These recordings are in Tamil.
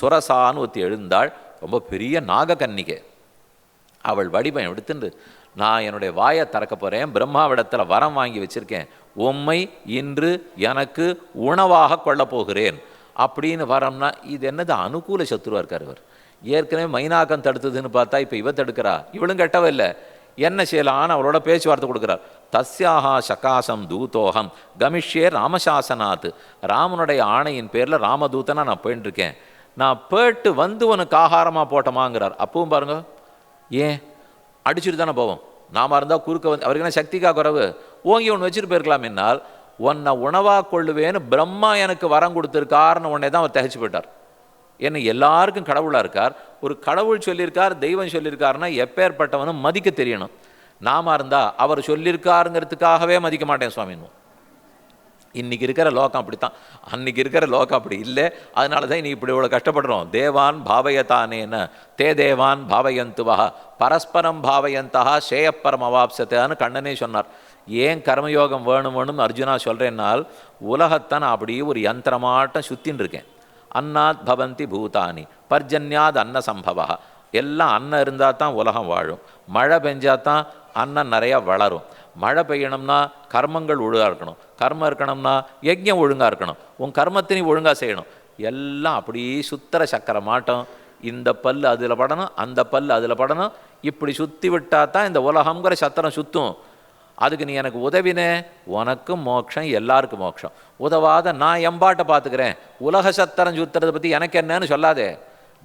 சுரசான்னு ஒத்தி எழுந்தாள் ரொம்ப பெரிய நாககன்னிகை அவள் வடிவம் எடுத்துட்டு நான் என்னுடைய வாயை திறக்க போகிறேன் பிரம்மாவிடத்தில் வரம் வாங்கி வச்சிருக்கேன். உம்மை இன்று எனக்கு உணவாக கொள்ளப் போகிறேன். அப்படின்னு வரம்னா இது என்னது? அனுகூல சத்துருவா இருக்கார் இவர். ஏற்கனவே மைனாக்கம் தடுத்ததுன்னு பார்த்தா இப்போ இவ தடுக்கிறா. இவளும் கெட்டவ இல்லை. என்ன செய்யலான்னு அவளோட பேச்சுவார்த்தை கொடுக்குறார். தஸ்யாஹா சகாசம் தூதோகம் கமிஷ்யே ராமசாசனாத். ராமனுடைய ஆணையின் பேரில் ராமதூதனா நான் போயின்னு இருக்கேன் நான் போயிட்டு வந்து உனக்கு ஆகாரமாக போட்டோமாங்கிறார். அப்பவும் பாருங்க ஏன்? அடிச்சுட்டு தானே போவோம். நாம இருந்தால் குறுக்க வந்து அவருக்கு என்ன சக்திக்கா குறைவு? ஓங்கி ஒன்று வச்சுட்டு போயிருக்கலாம் என்னால். உன்னை உணவாக கொள்ளுவேன்னு பிரம்மா எனக்கு வரம் கொடுத்துருக்காருன்னு உடனே தான் அவர் தகைச்சு போயிட்டார். என்னை எல்லாருக்கும் கடவுளாக இருக்கார். ஒரு கடவுள் சொல்லியிருக்கார் தெய்வம் சொல்லியிருக்காருன்னா எப்பேற்பட்டவனும் மதிக்க தெரியணும். நாம இருந்தால் அவர் சொல்லியிருக்காருங்கிறதுக்காகவே மதிக்க மாட்டேன் சுவாமின்னு இன்னைக்கு இருக்கிற லோகம் அப்படி தான் அன்னைக்கு இருக்கிற லோகம் அப்படி இல்லை. அதனால தான் இன்னைக்கு இப்படி இவ்வளோ கஷ்டப்படுறோம். தேவான் பாவயத்தானேன்னு தே தேவான் பாவயந்துவா பரஸ்பரம் பாவயந்தா சேயப்பரம் அவாப்சத்தான்னு கண்ணனே சொன்னார். ஏன் கர்மயோகம் வேணும் வேணும்னு அர்ஜுனா சொல்கிறேன்னால் உலகத்தை நான் அப்படியே ஒரு யந்திரமாட்டம் சுத்தின்னு இருக்கேன். அன்னாத் பவந்தி பூதானி. பர்ஜன்யாத் அன்ன சம்பவா எல்லாம் அன்னம் இருந்தால் தான் உலகம் வாழும். மழை பெஞ்சா தான் அன்னம் நிறையா வளரும். மழை பெய்யணும்னா கர்மங்கள் ஒழுங்காக இருக்கணும். கர்மம் இருக்கணும்னா யஜ்யம் ஒழுங்காக இருக்கணும். உன் கர்மத்தை நீ ஒழுங்காக செய்யணும். எல்லாம் அப்படியே சுத்தர சக்கர மாட்டோம். இந்த பல் அதில் படணும் அந்த பல் அதில் படணும். இப்படி சுற்றி விட்டால் தான் இந்த உலகங்கிற சத்திரம் சுற்றும் அதுக்கு நீ எனக்கு உதவினே. உனக்கும் மோட்சம் எல்லாருக்கும் மோட்சம். உதவாத நான் எம்பாட்டை பார்த்துக்கிறேன். உலக சத்திரம் சுற்றுறதை பற்றி எனக்கு என்னன்னு சொல்லாதே.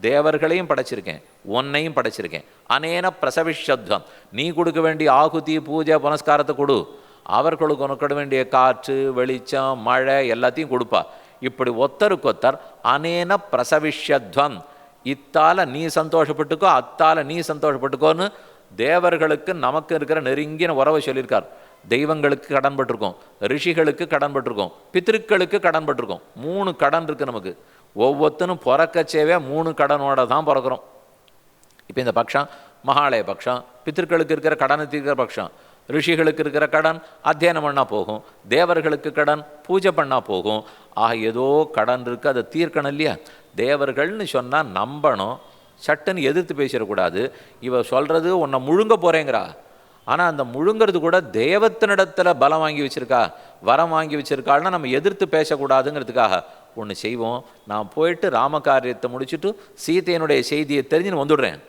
தேவர்களையும் படைச்சிருக்கேன் உன்னையும் படைச்சிருக்கேன். அனேன பிரசவிஷத்வம் நீ கொடுக்க வேண்டிய ஆகுதி பூஜை புனஸ்காரத்தை கொடு. அவர்களுக்கு உனக்கு வேண்டிய காற்று வெளிச்சம் மழை எல்லாத்தையும் கொடுப்பா. இப்படி ஒத்தருக்கொத்தர் அனேன பிரசவிஷத்வம் இத்தால நீ சந்தோஷப்பட்டுக்கோ அத்தால நீ சந்தோஷப்பட்டுக்கோன்னு தேவர்களுக்கு நமக்கு இருக்கிற நெருங்கின உறவை சொல்லியிருக்கார். தெய்வங்களுக்கு கடன்பட்டிருக்கோம் ரிஷிகளுக்கு கடன்பட்டிருக்கோம் பித்திருக்களுக்கு கடன்பட்டிருக்கோம் மூணு கடன் இருக்குது நமக்கு. ஒவ்வொருத்தனும் பிறக்கச்சேவே மூணு கடனோட தான் பிறக்கிறோம். இப்போ இந்த பக்ஷம் மகாலய பக்ஷம் பித்திருக்களுக்கு இருக்கிற கடனை தீர்க்கிற பக்ஷம் ரிஷிகளுக்கு இருக்கிற கடன் அத்தியனம் பண்ணால் போகும் தேவர்களுக்கு கடன் பூஜை பண்ணால் போகும். ஆக ஏதோ கடன் இருக்குது அதை தீர்க்கணும் இல்லையா? தேவர்கள்னு சொன்னால் நம்பணும் சட்டுன்னு எதிர்த்து பேசிடக்கூடாது. இவ சொல்கிறது உன்னை முழுங்க போகிறேங்கிறா ஆனால் அந்த முழுங்கிறது கூட தெய்வத்தினிடத்தில் பலம் வாங்கி வச்சிருக்கா வரம் வாங்கி வச்சுருக்காள்னா நம்ம எதிர்த்து பேசக்கூடாதுங்கிறதுக்காக. ஒன்று செய்வோம். நான் போயிட்டு ராமகாரியத்தை முடிச்சுட்டு சீதையனுடைய செய்தியை தெரிஞ்சு வந்துடுறேன்.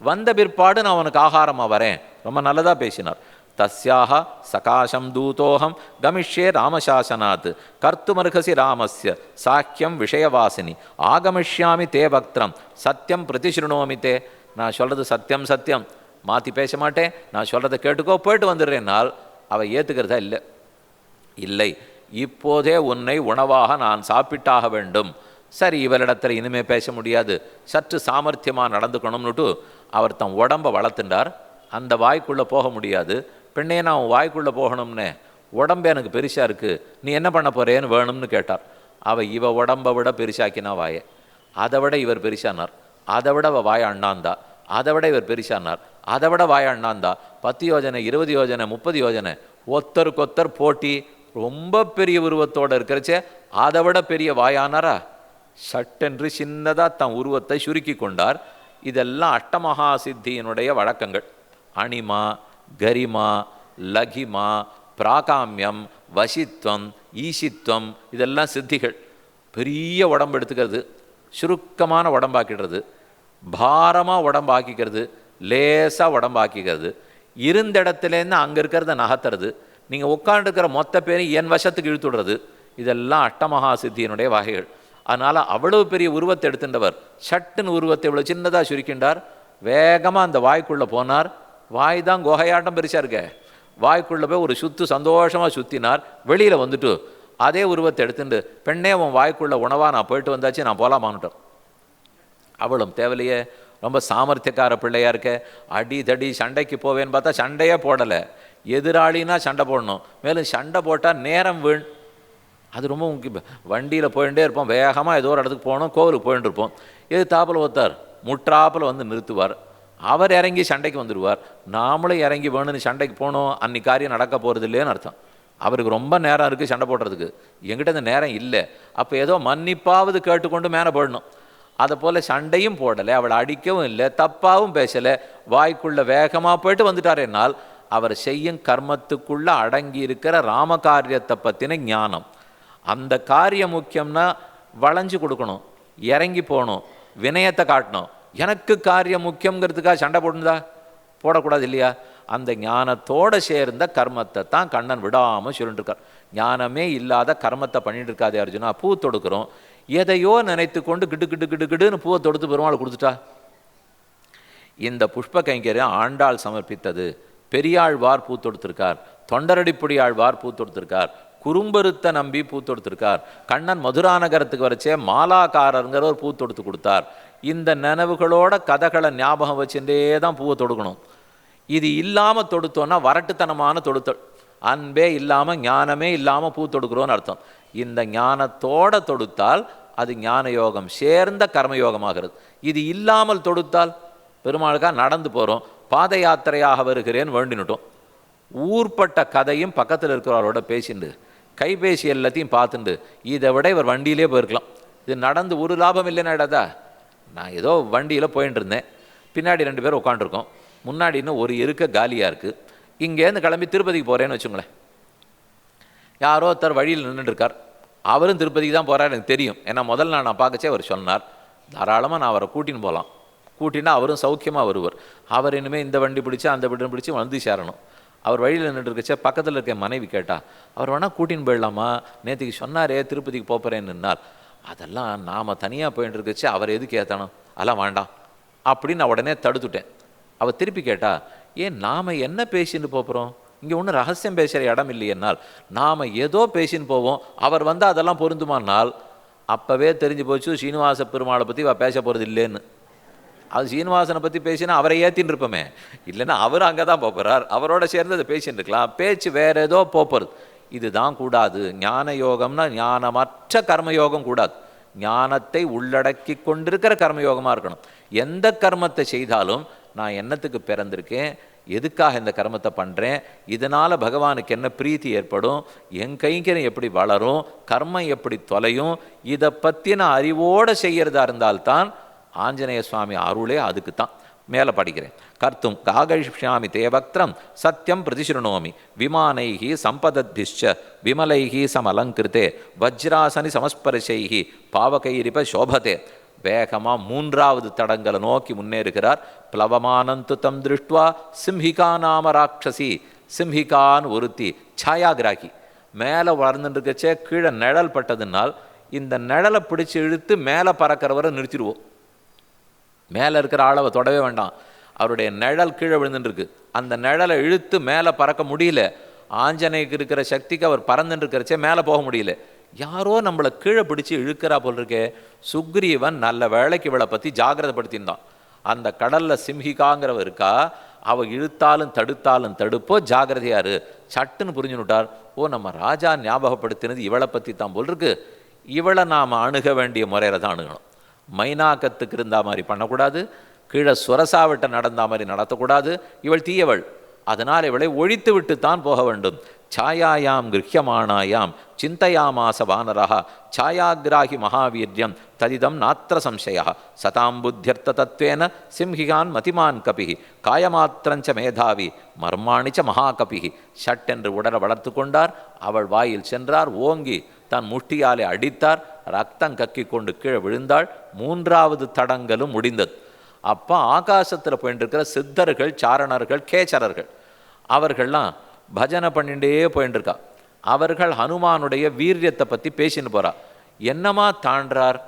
வந்த பிற்பாடு நான் உனக்கு ஆகாரமாக வரேன். ரொம்ப நல்லதாக பேசினார். தஸ்யாக சகாசம் தூதோகம் கமிஷ்யே ராமசாசனாத். கர்த்துமர்ஹசி ராமஸ்ய சாக்கியம் விஷயவாசினி. ஆகமிஷ்யாமி தே பக்திரம். சத்தியம் பிரதிசிருணோமி தே. நான் சொல்கிறது சத்தியம் சத்தியம் மாற்றி பேச மாட்டேன். நான் சொல்கிறத கேட்டுக்கோ போயிட்டு வந்துடுறேன்னால் அவள் ஏற்றுக்கிறதா இல்லை. இல்லை. இப்போதே உன்னை உணவாக நான் சாப்பிட்டாக வேண்டும். சரி இவரிடத்தில் இனிமே பேச முடியாது. சற்று சாமர்த்தியமாக நடந்துக்கணும்னுட்டு அவர் தன் உடம்பை வளர்த்துண்டார். அந்த வாய்க்குள்ளே போக முடியாது. பெண்ணே நான் உன் வாய்க்குள்ளே போகணும்னே. உடம்பு எனக்கு பெருசாக இருக்குது நீ என்ன பண்ண போறேன்னு வேணும்னு கேட்டார். அவள் இவ உடம்பை விட பெருசாக்கினா வாயை. அதை விட இவர் பெருசானார். அதை விட அவள் வாய அண்ணாந்தா. அதை விட இவர் பெருசானார். அதை விட வாய அண்ணாந்தா. பத்து யோஜனை இருபது யோஜனை முப்பது யோஜனை. ஒத்தருக்கொத்தர் போட்டி ரொம்ப பெரிய உருவத்தோடு இருக்கிறச்சே அதை விட பெரிய வாயானாரா? சட்டென்று சின்னதாக தன் உருவத்தை சுருக்கி கொண்டார். இதெல்லாம் அஷ்டமகா சித்தியினுடைய வழக்கங்கள். அணிமா கரிமா லகிமா பிராகாமியம் வசித்வம் ஈசித்வம் இதெல்லாம் சித்திகள். பெரிய உடம்பு எடுத்துக்கிறது சுருக்கமான உடம்பாக்கிடுறது. பாரமாக உடம்பாக்கிக்கிறது. லேசாக உடம்பாக்கிக்கிறது. இருந்த இடத்துலேருந்து அங்கே இருக்கிறத நகர்த்துறது. நீங்கள் உட்காந்துருக்கிற மொத்த பேரையும் என் வசத்துக்கு இழுத்துடுறது இதெல்லாம் அட்டமகா சித்தியினுடைய வகைகள். அதனால் அவ்வளவு பெரிய உருவத்தை எடுத்துட்டவர் சட்டுன்னு உருவத்தை இவ்வளோ சின்னதாக சுருக்கின்றார். வேகமாக அந்த வாய்க்குள்ளே போனார். வாய் தான் குகையாட்டம் பெருசாக இருக்க. வாய்க்குள்ளே போய் ஒரு சுத்து சந்தோஷமாக சுற்றினார் வெளியில் வந்துட்டு அதே உருவத்தை எடுத்துட்டு பெண்ணே உன் வாய்க்குள்ளே உணவாக நான் போயிட்டு வந்தாச்சு நான் போகலாமான்ட்டோம் அவளும் தேவையிலையே ரொம்ப சாமர்த்தியக்கார பிள்ளையாக இருக்க. அடி தடி சண்டைக்கு போவேன்னு பார்த்தா சண்டையே போடலை. எதிராளினா சண்டை போடணும். மேலும் சண்டை போட்டால் நேரம் வீண். அது ரொம்ப முக்கியம். வண்டியில் போயிட்டே இருப்போம். வேகமாக ஏதோ ஒரு இடத்துக்கு போகணும். கோவிலுக்கு போயிட்டு இருப்போம். எது தாப்பில் ஒத்தார் முற்றாப்பில் வந்து நிறுத்துவார். அவர் இறங்கி சண்டைக்கு வந்துடுவார். நாமளும் இறங்கி வேணும்னு சண்டைக்கு போகணும் அன்னி காரியம் நடக்க போகிறது இல்லைன்னு அர்த்தம். அவருக்கு ரொம்ப நேரம் இருக்குது சண்டை போடுறதுக்கு. எங்கிட்ட அந்த நேரம் இல்லை. அப்போ ஏதோ மன்னிப்பாவது கேட்டுக்கொண்டு மேலே போடணும். அதை போல் சண்டையும் போடலை. அவளை அடிக்கவும் இல்லை. தப்பாகவும் பேசலை. வாய்க்குள்ளே வேகமாக போயிட்டு வந்துட்டார் என்னால். அவர் செய்யும் கர்மத்துக்குள்ள அடங்கி இருக்கிற ராமகாரியத்தை பற்றின ஞானம். அந்த காரியம் முக்கியம்னா வளைஞ்சு கொடுக்கணும் இறங்கி போகணும் வினயத்தை காட்டணும். எனக்கு காரியம் முக்கியங்கிறதுக்காக சண்டை போட்டுதா போடக்கூடாது இல்லையா? அந்த ஞானத்தோட சேர்ந்த கர்மத்தை தான் கண்ணன் விடாமல் சொல்லிட்டுருக்கார். ஞானமே இல்லாத கர்மத்தை பண்ணிட்டு இருக்காதே அர்ஜுனா பூ தொடுக்கிறோம். எதையோ நினைத்து கொண்டு கிடு கிடு கிடு கிடுன்னு பூவை தொடுத்து பெருமாள் கொடுத்துட்டா? இந்த புஷ்ப கைங்கரியம் ஆண்டாள் சமர்ப்பித்தது. பெரியாழ்வார் பூத்தொடுத்திருக்கார் தொண்டரடிப்பொடியாழ்வார் பூத்தொடுத்திருக்கார் குறும்பருத்த நம்பி பூத்தொடுத்திருக்கார் கண்ணன் மதுரா நகரத்துக்கு வரைச்சே மாலாக்காரருங்கிற ஒரு பூ தொடுத்து கொடுத்தார். இந்த நினைவுகளோட கதைகளை ஞாபகம் வச்சுட்டே தான் பூவை தொடுக்கணும். இது இல்லாமல் தொடுத்தோன்னா வரட்டுத்தனமான தொடுத்த அன்பே இல்லாமல் ஞானமே இல்லாமல் பூ தொடுக்கிறோன்னு அர்த்தம். இந்த ஞானத்தோட தொடுத்தால் அது ஞான யோகம் சேர்ந்த கர்மயோகமாகிறது இது இல்லாமல் தொடுத்தால் பெருமாளுக்காக நடந்து போகிறோம் பாத யாத்திரையாக வருகிறேன் வேண்டினுட்டோம். ஊர்பட்ட கதையும் பக்கத்தில் இருக்கிறவரோட பேசிண்டு கைபேசி எல்லாத்தையும் பார்த்துண்டு இதை விட இவர் வண்டியிலே போயிருக்கலாம். இது நடந்து ஒரு லாபம் இல்லைன்னா இடாதா நான் ஏதோ வண்டியில் போயின்னு இருந்தேன். பின்னாடி ரெண்டு பேரும் உட்காந்துருக்கோம் முன்னாடி இன்னும் ஒரு இருக்க காலியாக இருக்குது இங்கேருந்து கிளம்பி திருப்பதிக்கு போகிறேன்னு வச்சுங்களேன். யாரோ ஒருத்தர் வழியில் நின்றுட்டுருக்கார் அவரும் திருப்பதிக்கு தான் போகிறார் எனக்கு தெரியும். ஏன்னா முதல்ல நான் நான் பார்க்கச்சே அவர் சொன்னார். தாராளமாக நான் அவரை கூட்டின்னு போகலாம் கூட்டினா அவரும் சௌக்கியமாக வருவார். அவர் இனிமேல் இந்த வண்டி பிடிச்சி அந்த வண்டி பிடிச்சி வந்து சேரணும். அவர் வழியில் நின்றுட்டு இருக்கச்சே பக்கத்தில் இருக்க மனைவி கேட்டா அவர் வேணால் கூட்டின்னு போயிடலாமா? நேற்றுக்கு சொன்னாரே திருப்பதிக்கு போகிறேன்னுனார் அதெல்லாம் நாம் தனியாக போயிட்டு இருக்கச்சு அவர் எதுக்கு ஏற்றணும் அதெல்லாம் வேண்டாம். அப்படின்னு நான் உடனே தடுத்துட்டேன். அவள் திருப்பி கேட்டா ஏன் நாம் என்ன பேசின்னு போகிறோம் இங்கே ஒன்றும் ரகசியம் பேசுகிற இடம் இல்லையென்னால் நாம் ஏதோ பேசின்னு போவோம். அவர் வந்து அதெல்லாம் பொருந்துமானால்? அப்போவே தெரிஞ்சு போச்சு சீனிவாச பெருமாளை பற்றி இவ பேச போகிறது இல்லைன்னு. அது சீனிவாசனை பற்றி பேசினா அவரை ஏற்றின்னு இருப்போமே. இல்லைன்னா அவர் அங்கே தான் போகிறார் அவரோட சேர்ந்து அதை பேசின்னு இருக்கலாம். பேச்சு வேறு ஏதோ போகிறது இதுதான் கூடாது. ஞான யோகம்னா ஞானமற்ற கர்மயோகம் கூடாது. ஞானத்தை உள்ளடக்கி கொண்டிருக்கிற கர்மயோகமாக இருக்கணும். எந்த கர்மத்தை செய்தாலும் நான் என்னத்துக்கு பிறந்திருக்கேன்? எதுக்காக இந்த கர்மத்தை பண்ணுறேன் இதனால் பகவானுக்கு என்ன பிரீத்தி ஏற்படும்? என் கைங்கரம் எப்படி வளரும்? கர்மம் எப்படி தொலையும்? இதை பற்றின அறிவோடு செய்கிறதா இருந்தால்தான் ஆஞ்சநேய சுவாமி அருளே அதுக்கு தான் மேலே படிக்கிறேன். கர்த்தும் காகிஷாமி தேவக்திரம் சத்தியம் பிரதிசிருணோமி. விமானைகி சம்பதத்திஷ்ச விமலைகி சமலங்கிருத்தே வஜ்ராசனி சமஸ்பரிசைகி பாவகைரிப சோபதே. வேகமாக மூன்றாவது தடங்களை நோக்கி முன்னேறுகிறார். பிளவமானந்து தம் திருஷ்டுவா சிம்ஹிகா நாம ராட்சசி சிம்ஹிகான் ஒருத்தி சாயாகிராகி மேலே வளர்ந்துருக்கச்சே கீழே நிழல் பட்டதுனால் இந்த நிழலை பிடிச்சு இழுத்து மேலே பறக்கிறவரை நிறுத்திடுவோம். மேலே இருக்கிற ஆளவை தொடவே வேண்டாம். அவருடைய நிழல் கீழே விழுந்துருக்கு அந்த நிழலை இழுத்து மேலே பறக்க முடியல. ஆஞ்சநேயக்கு இருக்கிற சக்திக்கு அவர் பறந்துட்டு இருக்கிறச்சே மேலே போக முடியல. யாரோ நம்மளை கீழே பிடிச்சி இழுக்கிறா போல் இருக்கே சுக்ரீவன் நல்ல வேலைக்கு இவளை பற்றி ஜாகிரதப்படுத்தியிருந்தான் அந்த கடலில் சிம்ஹிகாங்கிறவ இருக்கா? அவ இழுத்தாலும் தடுத்தாலும் தடுப்போ ஜாகிரதையாரு சட்டுன்னு புரிஞ்சுனுட்டார் ஓ நம்ம ராஜா ஞாபகப்படுத்தினது இவளை பற்றி தான் போல் இருக்கு இவளை நாம் அணுக வேண்டிய முறையில் தான் அணுகணும். மைனாக்கத்துக்கு இருந்தா மாதிரி பண்ணக்கூடாது. கீழே சுரசாவிட்ட நடந்தா மாதிரி நடத்தக்கூடாது. இவள் தீயவள். அதனால் இவளை ஒழித்து விட்டுத்தான் போக வேண்டும். சாயாயாம் கிரஹியமானாயாம் சிந்தையாமாச வானரா சாயாகிராகி மகாவீரியம் ததிதம் நாத்திர சம்சயா சதாம் புத்தியர்த்த தத்வேன சிம்ஹிகான் மதிமான் கபி காயமாத்திரஞ்ச மேதாவி மர்மாணிச்ச மகாகபி ஷட் என்று உடலை வளர்த்து கொண்டார். அவள் வாயில் சென்றார். ஓங்கி தன் முட்டியாலே அடித்தார் ரத்தம் கக்கி கொண்டு கீழே விழுந்தாள். மூன்றாவது தடங்கலும் முடிந்தது. அப்போ ஆகாசத்தில் போயிட்டுருக்கிற சித்தர்கள் சாரணர்கள் கேச்சரர்கள் அவர்கள்லாம் பஜனை பண்ணிகிட்டே போயிட்டுருக்கா அவர்கள் ஹனுமானுடைய வீரியத்தை பற்றி பேசின்னு போறா. என்னமா தாண்டார்?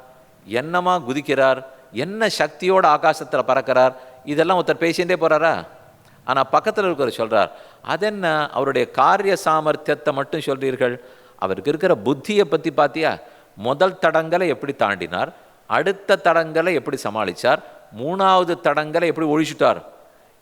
என்னமா குதிக்கிறார்? என்ன சக்தியோட ஆகாசத்தில் பறக்கிறார்? இதெல்லாம் ஒருத்தர் பேசிகிட்டே போறாரா? ஆனால் பக்கத்தில் இருக்கிறவர் சொல்றார் அதென்ன? அவருடைய காரிய சாமர்த்தியத்தை மட்டும் சொல்கிறீர்கள் அவருக்கு இருக்கிற புத்தியை பற்றி பார்த்தியா முதல் தடங்களை எப்படி தாண்டினார்? அடுத்த தடங்களை எப்படி சமாளித்தார் மூணாவது தடங்களை எப்படி ஒழிச்சுட்டார்?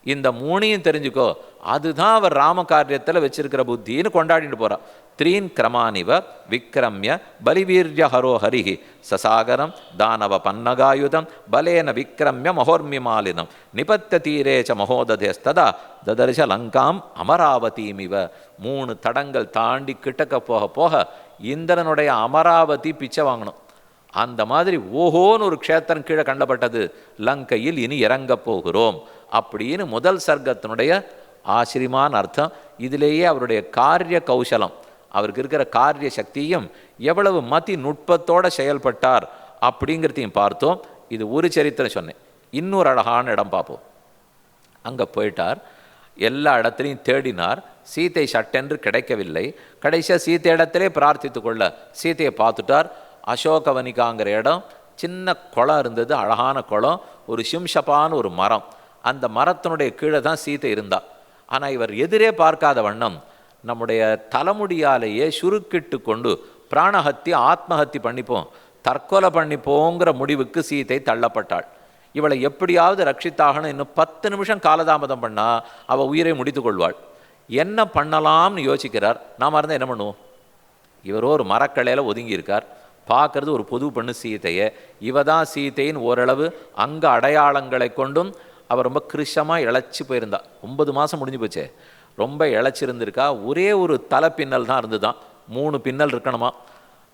இந்த மூணையும் தெரிஞ்சுக்கோ அதுதான் அவர் ராம காரியத்தில் வச்சிருக்கிற புத்தின்னு கொண்டாடிட்டு போகிறார் த்ரீன் கிரமானிவ விக்ரமிய பலிவீர்ய ஹரோ ஹரிஹி சசாகரம் தானவ பன்னகாயுதம் பலேன விக்ரமிய மகோர்மிமாலினம் நிபத்த தீரே ச மகோததேஸ்ததா ததர்ஷ லங்காம் அமராவதீமிவ மூணு தடங்கள் தாண்டி கிட்டக்க போக போக இந்திரனுடைய அமராவதி பிச்சை வாங்கணும். அந்த மாதிரி ஓஹோன்னு ஒரு க்ஷேத்திரம் கீழே கண்டப்பட்டது. லங்கையில் இனி இறங்கப் போகிறோம். அப்படின்னு முதல் சர்க்கத்தினுடைய ஆசிரியமான அர்த்தம். இதிலேயே அவருடைய காரிய கௌசலம் அவருக்கு இருக்கிற காரிய சக்தியும் எவ்வளவு மதி நுட்பத்தோட செயல்பட்டார் அப்படிங்கிறதையும் பார்த்தோம். இது ஒரு சரித்திரம் சொன்னேன். இன்னொரு அழகான இடம் பார்ப்போம். அங்கே போயிட்டார். எல்லா இடத்துலையும் தேடினார். சீத்தை சட்டென்று கிடைக்கவில்லை. கடைசியாக சீத்தை இடத்திலே பிரார்த்தித்து கொள்ள சீதையை பார்த்துட்டார். அசோகவனிகாங்கிற இடம் சின்ன குளம் இருந்தது அழகான குளம் ஒரு சிம்ஷப்பான ஒரு மரம். அந்த மரத்தினுடைய கீழே தான் சீதை இருந்தா. ஆனால் இவர் எதிரே பார்க்காத வண்ணம் நம்முடைய தலைமுடியாலேயே சுருக்கிட்டு கொண்டு பிராணஹத்தி ஆத்மஹத்தி பண்ணிப்போம். தற்கொலை பண்ணிப்போங்கிற முடிவுக்கு சீதை தள்ளப்பட்டாள். இவளை எப்படியாவது ரட்சித்தாகணும். இன்னும் பத்து நிமிஷம் காலதாமதம் பண்ணால் அவள் உயிரை முடித்து கொள்வாள். என்ன பண்ணலாம்னு யோசிக்கிறார். நாம் இருந்தால் என்ன பண்ணுவோம்? இவரோ ஒரு மரக்கலையில் ஒதுங்கியிருக்கார். பார்க்கறது ஒரு புது பண்ணு சீதையை. இவ தான் சீதையின் ஓரளவு அங்க அடையாளங்களை கொண்டும் அவர் ரொம்ப கிருஷமாக இழைச்சி போயிருந்தா. ஒன்பது மாதம் முடிஞ்சு போச்சே. ரொம்ப இழைச்சிருந்திருக்கா. ஒரே ஒரு தலை பின்னல் தான் இருந்துதான். மூணு பின்னல் இருக்கணுமா?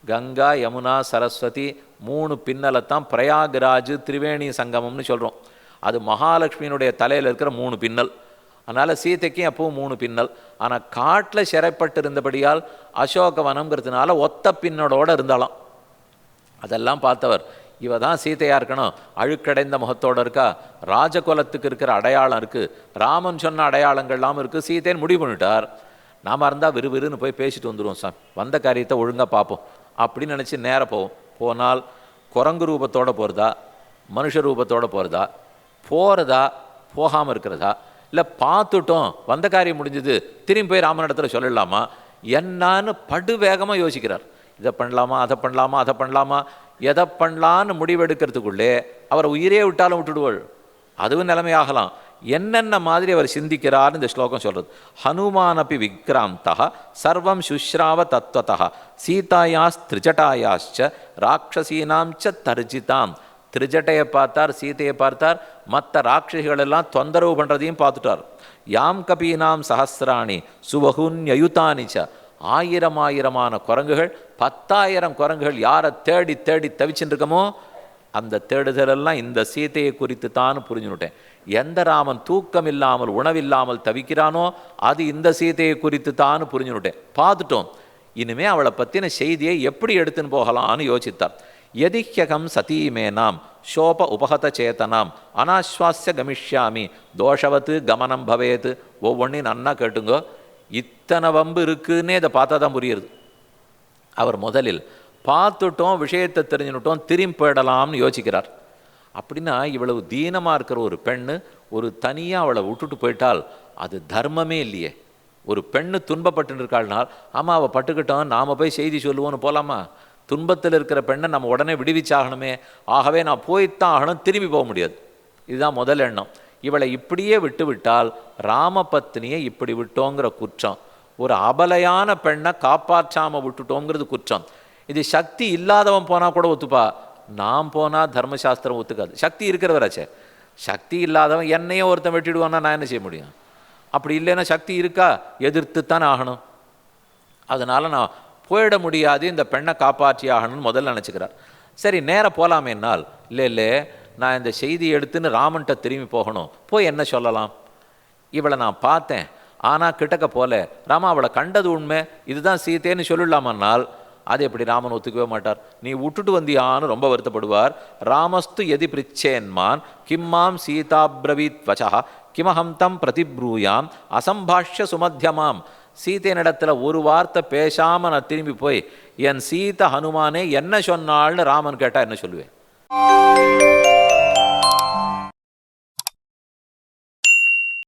கங்கா யமுனா சரஸ்வதி மூணு பின்னலை தான் பிரயாகராஜ் திரிவேணி சங்கமம்னு சொல்கிறோம் அது மகாலட்சுமியினுடைய தலையில் இருக்கிற மூணு பின்னல். அதனால் சீதைக்கும் எப்பவும் மூணு பின்னல். ஆனால் காட்டில் சிறைப்பட்டு இருந்தபடியால் அசோகவனம்ங்கிறதுனால ஒத்த பின்னலோடு இருந்தாலாம் அதெல்லாம் பார்த்தவர். இவ தான் சீதையாக இருக்கணும். அழுக்கடைந்த முகத்தோடு இருக்கா? ராஜகுலத்துக்கு இருக்கிற அடையாளம் இருக்குது ராமன் சொன்ன அடையாளங்கள்லாம் இருக்குது சீதைன்னு முடிவு பண்ணிட்டார். நாம இருந்தால் விறுவிறுன்னு போய் பேசிட்டு வந்துடுவோம் சார் வந்த காரியத்தை ஒழுங்காக பார்ப்போம். அப்படின்னு நினச்சி நேராக போவோம். போனால் குரங்கு ரூபத்தோடு போகிறதா மனுஷ ரூபத்தோடு போகிறதா போகிறதா போகாமல் இருக்கிறதா? இல்லை பார்த்துட்டோம். வந்த காரியம் முடிஞ்சது. திரும்பி போய் ராமன் இடத்துல சொல்லலாமா? என்னான்னு படு வேகமாக யோசிக்கிறார். இதை பண்ணலாமா? அதை பண்ணலாமா? அதை பண்ணலாமா? எதை பண்ணலான்னு முடிவெடுக்கிறதுக்குள்ளே அவர் உயிரே விட்டாலும் விட்டுடுவாள். அதுவும் நிலைமையாகலாம். என்னென்ன மாதிரி அவர் சிந்திக்கிறார்னு இந்த ஸ்லோகம் சொல்றது. ஹனுமானப்பி விக்ராந்தா சர்வம் சுஷ்ராவ தத்வதா சீதாயாஸ் திரிஜட்டாயாச்ச ராட்சசீனாம் ச தர்ஜிதாம். திரிஜட்டையை பார்த்தார் சீதையை பார்த்தார் மற்ற ராட்சசிகளெல்லாம் தொந்தரவு பண்ணுறதையும் பார்த்துட்டார். யாம் கபீனாம் சஹசிராணி சுவகுன்யயுதானி ச ஆயிரம் ஆயிரமான குரங்குகள் பத்தாயிரம் குரங்குகள் யாரை தேடி தேடி தவிச்சுட்டுருக்கமோ அந்த தேடுதலெல்லாம் இந்த சீதையை குறித்து தான் புரிஞ்சுனுட்டேன் எந்த ராமன் தூக்கம் இல்லாமல் உணவில்லாமல் தவிக்கிறானோ அது இந்த சீதையை குறித்து தான் புரிஞ்சுனுட்டேன் பார்த்துட்டோம். இனிமே அவளை பற்றின செய்தியை எப்படி எடுத்துன்னு போகலான்னு யோசித்தார். எதிஹ்யகம் சதீமேனாம் சோப உபகத சேதனாம் அனாஸ்வாஸ்ய கமிஷ்யாமி தோஷவத்து கமனம் பவேத்து ஒவ்வொன்றையும் நன்னா கேட்டுங்கோ. இத்தனை வம்பு இருக்குன்னே இதை பார்த்தா தான் புரியுது. அவர் முதலில் பார்த்துட்டோம் விஷயத்தை தெரிஞ்சுட்டோம் திரும்பி போயிடலாம்னு யோசிக்கிறார். அப்படின்னா இவ்வளவு தீனமாக இருக்கிற ஒரு பெண்ணு ஒரு தனியாக அவளை விட்டுட்டு போயிட்டால் அது தர்மமே இல்லையே. ஒரு பெண்ணு துன்பப்பட்டு இருக்காள்னால் ஆமாம் அவள் பட்டுக்கிட்டோம் நாம் போய் செய்தி சொல்லுவோன்னு போகலாமா துன்பத்தில் இருக்கிற பெண்ணை நம்ம உடனே விடுவிச்சாகணுமே. ஆகவே நான் போய்த்தான் ஆகணும் திரும்பி போக முடியாது. இதுதான் முதல் எண்ணம். இவளை இப்படியே விட்டுவிட்டால் ராமபத்னியை இப்படி விட்டோங்கிற குற்றம். ஒரு அபலையான பெண்ணை காப்பாற்றாமல் விட்டுட்டோங்கிறது குற்றம். இது சக்தி இல்லாதவன் போனால் கூட ஒத்துப்பா. நான் போனால் தர்மசாஸ்திரம் ஒத்துக்காது. சக்தி இருக்கிறவராச்சே சக்தி இல்லாதவன் என்னையே ஒருத்தன் வெட்டிடுவான்னா நான் என்ன செய்ய முடியும்? அப்படி இல்லைன்னா சக்தி இருக்கா? எதிர்த்து தான் ஆகணும். அதனால் நான் போயிட முடியாது இந்த பெண்ணை காப்பாற்றி ஆகணும்னு முதல்ல நினச்சிக்கிறார். சரி நேராக போகலாமேனால் இல்லை இல்லை நான் இந்த செய்தி எடுத்துன்னு ராமன்கிட்ட திரும்பி போகணும். போய் என்ன சொல்லலாம்? இவளை நான் பார்த்தேன். ஆனால் கிட்டக்க போல. ராமா அவளை கண்டது உண்மை. இதுதான் சீதேன்னு சொல்லலாமன்னால் அது எப்படி ராமன் ஒத்துக்கவே மாட்டார்? நீ விட்டுட்டு வந்தியான்னு ரொம்ப வருத்தப்படுவார். ராமஸ்து எதி பிரிச்சேன்மான். கிம்மாம் சீதாப்ரவீத் வச்சா கிமஹம் தம் பிரதிப்ரூயாம். அசம்பாஷ்ய சுமத்தியமாம் சீதையனிடத்தில் ஒரு வார்த்தை பேசாமல் நான் திரும்பி போய் என் சீத ஹனுமானே என்ன சொன்னாள்னு ராமன் கேட்டால் என்ன சொல்லுவேன்?